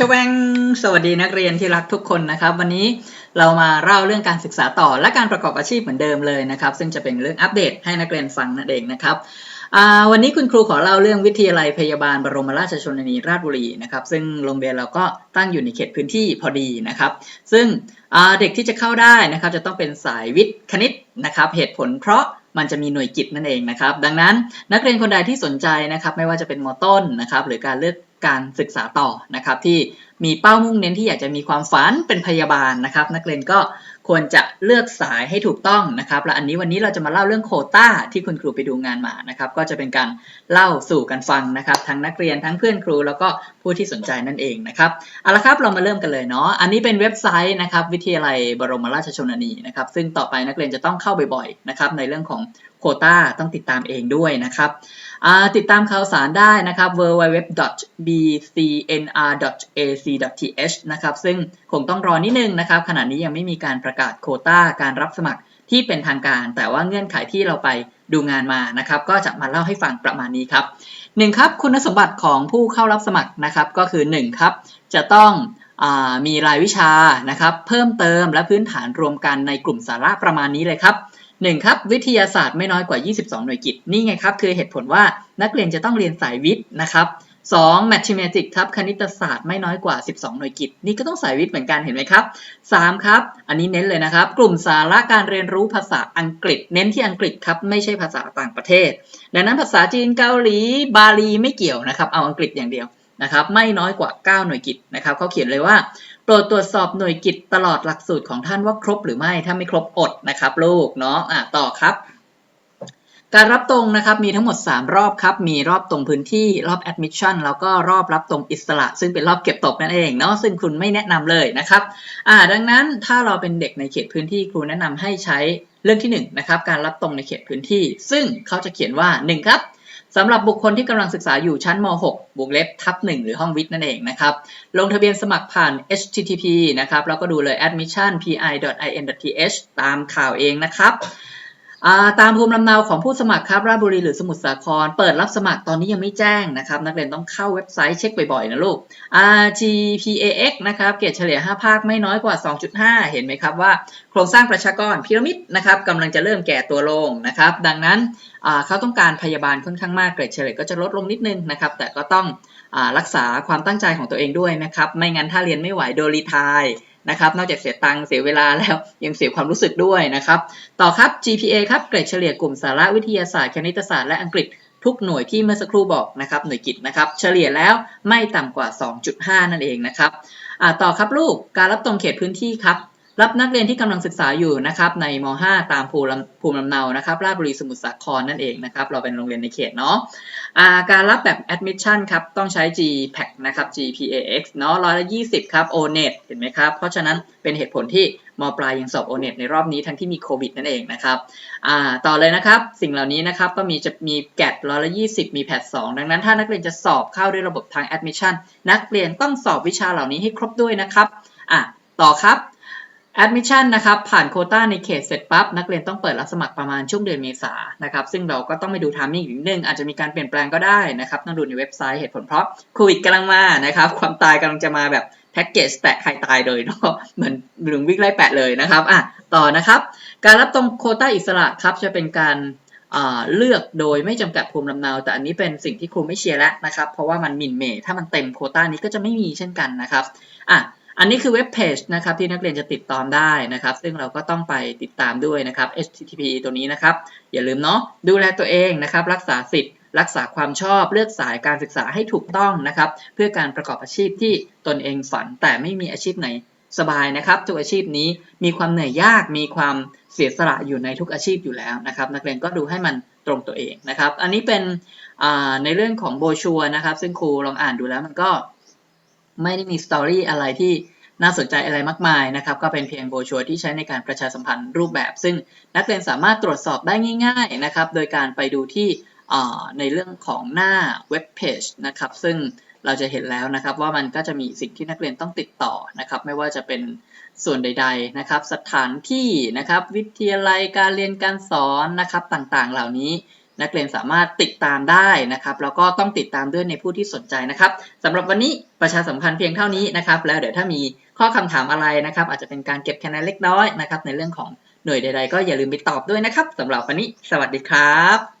ชวงสวัสดีนักเรียนที่รักทุกคนนะครับ วันนี้เรามาเล่าเรื่องการศึกษาต่อและการประกอบอาชีพเหมือนเดิมเลยนะครับ ซึ่งจะเป็นเรื่องอัปเดตให้นักเรียนฟังนั่นเองนะครับวันนี้คุณครูขอเล่าเรื่องวิทยาลัยพยาบาลบรมราชชนนีราชบุรีนะครับ ซึ่งโรงเรียนเราก็ตั้งอยู่ในเขตพื้นที่พอดีนะครับ ซึ่งเด็กที่จะเข้าได้นะครับ จะต้องเป็นสายวิทย์คณิตนะครับ เหตุผลเพราะมันจะมีหน่วยกิจนั่นเองนะครับ ดังนั้นนักเรียนคนใดที่สนใจนะครับ ไม่ว่าจะเป็นมต้นนะครับ หรือการเลือก การศึกษาต่อนะครับที่มีเป้ามุ่งเน้นที่อยากจะมีความฝันเป็นพยาบาลนะครับ นักเรียนก็ควรจะเลือกสายให้ถูกต้องนะครับ และอันนี้วันนี้เราจะมาเล่าเรื่องโคต้าที่คุณครูไปดูงานมานะครับ ก็จะเป็นการเล่าสู่กันฟังนะครับ ทั้งนักเรียนทั้งเพื่อนครู แล้วก็ผู้ที่สนใจนั่นเองนะครับเอาละครับเรามาเริ่มกันเลยเนาะอันนี้เป็นเว็บไซต์นะครับ วิทยาลัยบรมราชชนนีนะครับ ซึ่งต่อไปนักเรียนจะต้องเข้าบ่อยๆนะครับในเรื่องของโคต้าต้องติดตามเองด้วยนะครับติดตามข่าวสารได้นะครับ www.bcnr.ac.th นะครับซึ่งคงต้องรอนิดนึงนะครับ ขณะนี้ยังไม่มีการประกาศโคต้าการรับสมัครที่เป็นทางการ แต่ว่าเงื่อนไขที่เราไปดูงานมานะครับ ก็จะมาเล่าให้ฟังประมาณนี้ครับหนึ่งครับคุณสมบัติของผู้เข้ารับสมัครนะครับก็คือ1ครับจะต้องอมีรายวิชานะครับ เพิ่มเติมและพื้นฐานรวมกันในกลุ่มสาระประมาณนี้เลยครับ หนึ่งครับวิทยาศาสตร์ไม่น้อยกว่า 22 หน่วยกิตนี่ไงครับ คือเหตุผลว่านักเรียนจะต้องเรียนสายวิทย์นะครับ2 mathematics ครับคณิตศาสตร์ไม่น้อยกว่า 12 หน่วยกิตนี่ก็ต้องสายวิทย์เหมือนกันเห็นไหมครับ3ครับ อันนี้เน้นเลยนะครับ กลุ่มสาระการเรียนรู้ภาษาอังกฤษ เน้นที่อังกฤษครับไม่ใช่ภาษาต่างประเทศ ดังนั้นภาษาจีนเกาหลีบาลีไม่เกี่ยวนะครับ เอาอังกฤษอย่างเดียวนะครับ ไม่น้อยกว่า 9 หน่วยกิตนะครับเขาเขียนเลยว่า โปรดตรวจสอบหน่วยกิจตลอดหลักสูตรของท่านว่าครบหรือไม่ ถ้าไม่ครบอดนะครับลูกเนาะอะต่อครับ การรับตรงนะครับมีทั้งหมด 3 รอบครับ มีรอบตรงพื้นที่รอบ admission แล้วก็รอบรับตรงอิสระ ซึ่งเป็นรอบเก็บตกนั่นเองเนาะซึ่งคุณไม่แนะนำเลยนะครับอ่าดังนั้นถ้าเราเป็นเด็กในเขตพื้นที่ครูแนะนำให้ใช้เรื่องที่1นะครับการรับตรงในเขตพื้นที่ ซึ่งเขาจะเขียนว่า 1 ครับ สำหรับบุคคลที่กำลังศึกษาอยู่ชั้นม .6 บวกเล็บทับ1หรือห้องวิทย์นั่นเองนะครับ ลงทะเบียนสมัครผ่าน http นะครับ แล้วก็ดูเลย admission.pi.in.th ตามข่าวเองนะครับ ตามภูมิลำเนาของผู้สมัครครับราชบุรีหรือสมุทรสาคร เปิดรับสมัครตอนนี้ยังไม่แจ้งนะครับ นักเรียนต้องเข้าเว็บไซต์เช็คบ่อยๆนะลูก RGPAX นะครับเกรดเฉลี่ย 5 ภาคไม่น้อยกว่า 2.5 เห็นไหมครับว่าโครงสร้างประชากรพีระมิดนะครับกำลังจะเริ่มแก่ตัวลงนะครับ ดังนั้นเขาต้องการพยาบาลค่อนข้างมากเกรดเฉลี่ยก็จะลดลงนิดนึงนะครับ แต่ก็ต้องอรักษาความตั้งใจของตัวเองด้วยนะครับ ไม่งั้นถ้าเรียนไม่ไหวโดรีทาย นะครับ นอกจากเสียตังค์เสียเวลาแล้วยังเสียความรู้สึกด้วยนะครับ ต่อครับ GPA ครับเกรดเฉลี่ยกลุ่มสาระวิทยาศาสตร์คณิตศาสตร์และอังกฤษทุกหน่วยที่เมื่อสักครู่บอกนะครับหน่วยกิจนะครับเฉลี่ยแล้วไม่ต่ำกว่า 2.5 นั่นเองนะครับต่อครับลูกการรับตรงเขตพื้นที่ครับ รับนักเรียนที่กำลังศึกษาอยู่นะครับในม .5 ตามภูมิภูมิลำเนานะครับราชบุรีสมุทรสาครนั่นเองนะครับเราเป็นโรงเรียนในเขตเนาะะการรับแบบ admission ครับต้องใช้ GPAC นะครับ GPAX เนาะร้อยละยี่สิบครับ ONET เห็นไหมครับ เพราะฉะนั้นเป็นเหตุผลที่มปลายยังสอบ ONET ในรอบนี้ทั้งที่มีโควิดนั่นเองนะครับต่อเลยนะครับ สิ่งเหล่านี้นะครับก็มีจะมีแกดร้อยละยี่สิบมีแพทสองดังนั้นถ้านักเรียนจะสอบเข้าด้วยระบบทาง admission นักเรียนต้องสอบวิชาเหล่านี้ให้ครบด้วยนะครับอะต่อครับ Admission นะครับผ่านโคต้าในเขตเสร็จปั๊บนักเรียนต้องเปิดรับสมัครประมาณช่วงเดือนเมษานะครับซึ่งเราก็ต้องไปดูทามมิ่งอีกนิดนึงอาจจะมีการเปลี่ยนแปลงก็ได้นะครับต้องดูในเว็บไซต์เหตุผลเพราะโควิดกำลังมานะครับความตายกำลังจะมาแบบแพ็กเกจแตะใครตายเลยเนาะเหมือนหลุงวิ่งไล่แปะเลยนะครับอะต่อนะครับ การรับตรงโคต้าอิสระครับจะเป็นการเลือกโดยไม่จำกัดภูมิลำเนา แต่อันนี้เป็นสิ่งที่ครูไม่เชียร์แล้วนะครับ เพราะว่ามันมินเมถ้ามันเต็มโคต้านี้ก็จะไม่มีเช่นกันนะครับอะ อันนี้คือเว็บเพจนะครับที่นักเรียนจะติดตามได้นะครับ ซึ่งเราก็ต้องไปติดตามด้วยนะครับ http ตัวนี้นะครับ อย่าลืมเนาะดูแลตัวเองนะครับ รักษาสิทธิ์ รักษาความชอบเลือกสายการศึกษาให้ถูกต้องนะครับ เพื่อการประกอบอาชีพที่ตนเองฝัน แต่ไม่มีอาชีพไหนสบายนะครับ ทุกอาชีพนี้มีความเหนื่อยยากมีความเสียสละอยู่ในทุกอาชีพอยู่แล้วนะครับ นักเรียนก็ดูให้มันตรงตัวเองนะครับ อันนี้เป็นในเรื่องของโบชัวนะครับ ซึ่งครูลองอ่านดูแล้วมันก็ ไม่ได้มีสตอรี่อะไรที่น่าสนใจอะไรมากมายนะครับก็เป็นเพียงโบชัวที่ใช้ในการประชาสัมพันธ์รูปแบบ ซึ่งนักเรียนสามารถตรวจสอบได้ง่ายๆนะครับโดยการไปดูที่ในเรื่องของหน้าเว็บเพจนะครับซึ่งเราจะเห็นแล้วนะครับว่ามันก็จะมีสิ่งที่นักเรียนต้องติดต่อนะครับไม่ว่าจะเป็นส่วนใดๆนะครับสถานที่นะครับวิทยาลัยการเรียนการสอนนะครับต่างๆ เหล่านี้ นักเรียนสามารถติดตามได้นะครับแล้วก็ต้องติดตามด้วยในผู้ที่สนใจนะครับสำหรับวันนี้ประชาสัมพันธ์เพียงเท่านี้นะครับ แล้วเดี๋ยวถ้ามีข้อคำถามอะไรนะครับ อาจจะเป็นการเก็บคะแนนเล็กน้อยนะครับ ในเรื่องของหน่วยใดๆก็อย่าลืมไปตอบด้วยนะครับสำหรับวันนี้ สวัสดีครับ